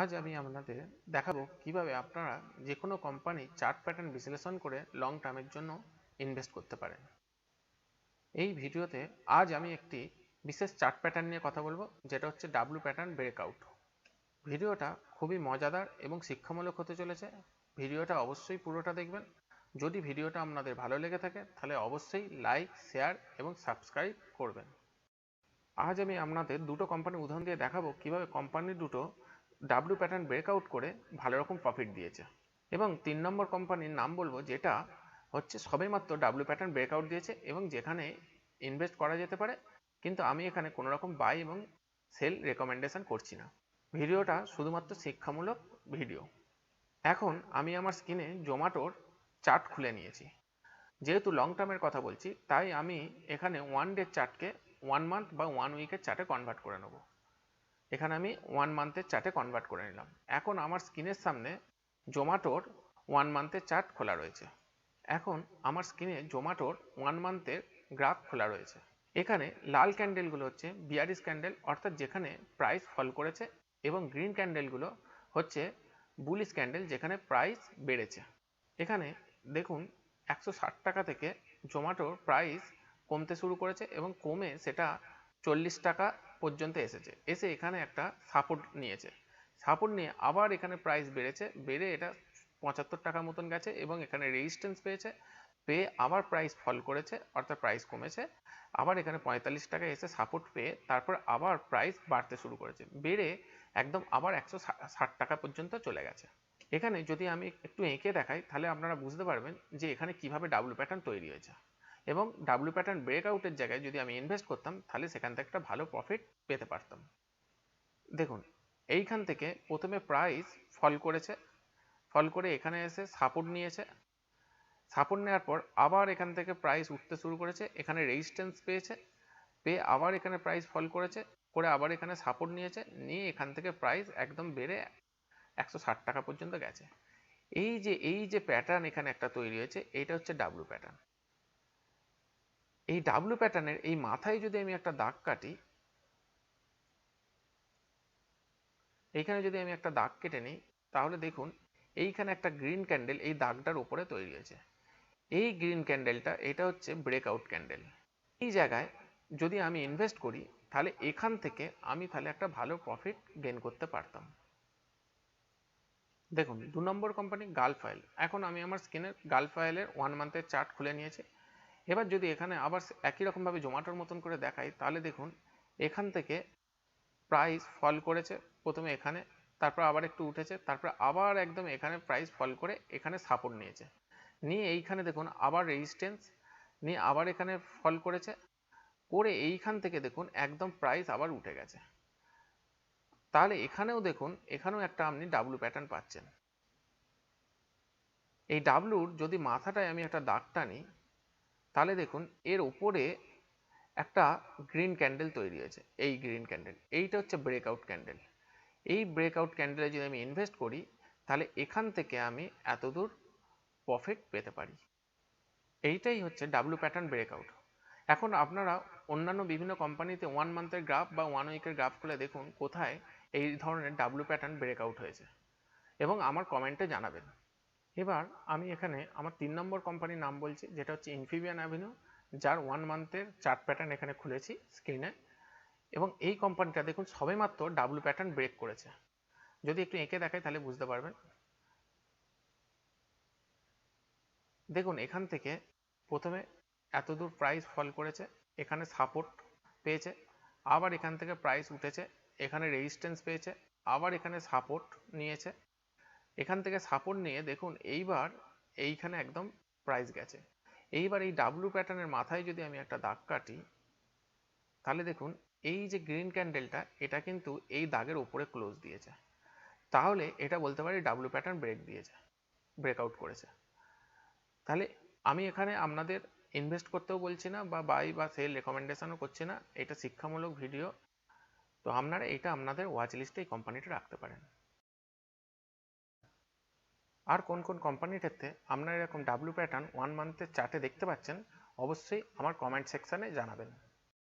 আজ আমি আপনাদের দেখাবো কীভাবে আপনারা যে কোনো কোম্পানির চার্ট প্যাটার্ন বিশ্লেষণ করে লং টার্মের জন্য ইনভেস্ট করতে পারেন। এই ভিডিওতে আজ আমি একটি বিশেষ চার্ট প্যাটার্ন নিয়ে কথা বলব, যেটা হচ্ছে ডাব্লু প্যাটার্ন ব্রেকআউট ভিডিওটা খুবই মজাদার এবং শিক্ষামূলক হতে চলেছে। ভিডিওটা অবশ্যই পুরোটা দেখবেন। যদি ভিডিওটা আপনাদের ভালো লেগে থাকে, তাহলে অবশ্যই লাইক শেয়ার এবং সাবস্ক্রাইব করবেন। আজ আমি আপনাদের দুটো কোম্পানির উদাহরণ দিয়ে দেখাবো কীভাবে কোম্পানি দুটো ডাব্লু প্যাটার্ন ব্রেকআউট করে ভালো রকম প্রফিট দিয়েছে। এবং তিন নম্বর কোম্পানির নাম বলব যেটা হচ্ছে সবেমাত্র ডাব্লু প্যাটার্ন ব্রেকআউট দিয়েছে এবং যেখানে ইনভেস্ট করা যেতে পারে, কিন্তু আমি এখানে কোনো রকম বাই এবং সেল রেকমেন্ডেশন করছি না। ভিডিওটা শুধুমাত্র শিক্ষামূলক ভিডিও এখন আমি আমার স্ক্রিনে জোম্যাটোর চার্ট খুলে নিয়েছি। যেহেতু লং টার্মের কথা বলছি, তাই আমি এখানে ওয়ান ডে চার্টকে ওয়ান মান্থ বা ওয়ান উইকের চার্টে কনভার্ট করে নেব। এখানে আমি ওয়ান মান্থের চার্টে কনভার্ট করে নিলাম। এখন আমার স্ক্রিনের সামনে জোম্যাটোর ওয়ান মান্থের চার্ট খোলা রয়েছে। এখন আমার স্ক্রিনে জোম্যাটোর ওয়ান মান্থের গ্রাফ খোলা রয়েছে। এখানে লাল ক্যান্ডেলগুলো হচ্ছে বিয়ারিস ক্যান্ডেল অর্থাৎ যেখানে প্রাইস ফল করেছে, এবং গ্রিন ক্যান্ডেলগুলো হচ্ছে বুলিশ ক্যান্ডেল যেখানে প্রাইস বেড়েছে। এখানে দেখুন, একশো ষাট টাকা থেকে জোম্যাটোর প্রাইস কমতে শুরু করেছে, এবং কমে সেটা চল্লিশ টাকা পর্যন্ত এসেছে। এসে এখানে একটা সাপোর্ট নিয়েছে। সাপোর্ট নিয়ে আবার এখানে প্রাইস বেড়েছে। বেড়ে এটা পঁচাত্তর টাকা মতন গেছে এবং এখানে রেজিস্ট্যান্স পেয়েছে। পেয়ে আবার প্রাইস ফল করেছে, অর্থাৎ প্রাইস কমেছে। আবার এখানে পঁয়তাল্লিশ টাকা এসে সাপোর্ট পেয়ে তারপর আবার প্রাইস বাড়তে শুরু করেছে। বেড়ে একদম আবার একশো ষাট টাকা পর্যন্ত চলে গেছে। এখানে যদি আমি একটু এঁকে দেখাই, তাহলে আপনারা বুঝতে পারবেন যে এখানে কীভাবে ডাব্লু প্যাটার্ন তৈরি হয়েছে। এবং ডাব্লু প্যাটার্ন ব্রেকআউটের জায়গায় যদি আমি ইনভেস্ট করতাম, তাহলে সেখান থেকে একটা ভালো প্রফিট পেতে পারতাম। দেখুন, এইখান থেকে প্রথমে প্রাইস ফল করেছে। ফল করে এখানে এসে সাপোর্ট নিয়েছে। সাপোর্ট নেওয়ার পর আবার এখান থেকে প্রাইস উঠতে শুরু করেছে। এখানে রেজিস্ট্যান্স পেয়েছে। পেয়ে আবার এখানে প্রাইস ফল করেছে। করে আবার এখানে সাপোর্ট নিয়েছে। নিয়ে এখান থেকে প্রাইস একদম বেড়ে একশো ষাট টাকা পর্যন্ত গেছে। এই যে এই যে প্যাটার্ন এখানে একটা তৈরি হয়েছে, এটা হচ্ছে ডাব্লু প্যাটার্ন এই ডাব্লু প্যাটার্নের এই মাথায় যদি আমি একটা দাগ কাটি, এইখানে যদি আমি একটা দাগ কেটে নিই, তাহলে দেখুন এইখানে একটা গ্রিন ক্যান্ডেল এই দাগটার উপরে তৈরি হয়েছে। এই গ্রিন ক্যান্ডেলটা এটা হচ্ছে ব্রেকআউট ক্যান্ডেল এই জায়গায় যদি আমি ইনভেস্ট করি, তাহলে এখান থেকে আমি তাহলে একটা ভালো প্রফিট গেন করতে পারতাম। দেখুন, দু নম্বর কোম্পানি গালফাইল এখন আমি আমার স্ক্রিনের গালফাইলের ওয়ান মান্থের চার্ট খুলে নিয়েছি। এবার যদি এখানে আবার একই রকমভাবে জোম্যাটোর মতন করে দেখাই, তাহলে দেখুন এখান থেকে প্রাইস ফল করেছে, প্রথমে এখানে, তারপর আবার একটু উঠেছে, তারপর আবার একদম এখানে প্রাইস ফল করে এখানে সাপোর্ট নিয়েছে। নিয়ে এইখানে দেখুন আবার রেজিস্ট্যান্স নিয়ে আবার এখানে ফল করেছে, করে এইখান থেকে দেখুন একদম প্রাইস আবার উঠে গেছে। তাহলে এখানেও দেখুন, এখানেও একটা আপনি ডাব্লু প্যাটার্ন পাচ্ছেন। এই ডাব্লুর যদি মাথাটায় আমি একটা দাগ টানি তাহলে দেখুন, এর ওপরে একটা গ্রিন ক্যান্ডেল তৈরি হয়েছে। এই গ্রিন ক্যান্ডেল এইটা হচ্ছে ব্রেকআউট ক্যান্ডেল এই ব্রেকআউট ক্যান্ডেলে যদি আমি ইনভেস্ট করি, তাহলে এখান থেকে আমি এতদূর প্রফিট পেতে পারি। এইটাই হচ্ছে ডাব্লু প্যাটার্ন ব্রেকআউট এখন আপনারা অন্যান্য বিভিন্ন কোম্পানিতে ওয়ান মান্থের গ্রাফ বা ওয়ান উইকের গ্রাফ খুলে দেখুন, কোথায় এই ধরনের ডাব্লু প্যাটার্ন ব্রেকআউট হয়েছে। এবং আমার কমেন্টে জানাবেন। এবার আমি এখানে আমার তিন নম্বর কোম্পানির নাম বলছি, যেটা হচ্ছে ইনফিবিয়ান অ্যাভিনিউ যার ওয়ান মান্থের চার্ট প্যাটার্ন এখানে খুলেছি স্ক্রিনে এবং এই কোম্পানিটা দেখুন সবেমাত্র ডাব্লু প্যাটার্ন ব্রেক করেছে। যদি একটু এঁকে দেখাই তাহলে বুঝতে পারবেন। দেখুন, এখান থেকে প্রথমে এতদূর প্রাইস ফল করেছে, এখানে সাপোর্ট পেয়েছে, আবার এখান থেকে প্রাইস উঠেছে, এখানে রেজিস্ট্যান্স পেয়েছে, আবার এখানে সাপোর্ট নিয়েছে। এখান থেকে সাপোর্ট নিয়ে দেখুন, এইবার এইখানে একদম প্রাইস গেছে। এইবার এই ডাব্লু প্যাটার্নের মাথায় যদি আমি একটা দাগ কাটি, তাহলে দেখুন, এই যে গ্রিন ক্যান্ডেলটা এটা কিন্তু এই দাগের উপরে ক্লোজ দিয়েছে। তাহলে এটা বলতে পারি ডাব্লু প্যাটার্ন ব্রেক দিয়েছে ব্রেকআউট করেছে। তাহলে আমি এখানে আপনাদের ইনভেস্ট করতেও বলছি না বা বাই বা সেল রেকমেন্ডেশনও করছি না, এটা শিক্ষামূলক ভিডিও তো আপনারা এটা আপনাদের ওয়াচ লিস্টে এই কোম্পানিটা রাখতে পারেন। আর কোন কোন কোম্পানির ক্ষেত্রে আপনারা এরকম ডাব্লু প্যাটার্ন ওয়ান মান্থের চার্টে দেখতে পাচ্ছেন, অবশ্যই আমার কমেন্ট সেকশানে জানাবেন।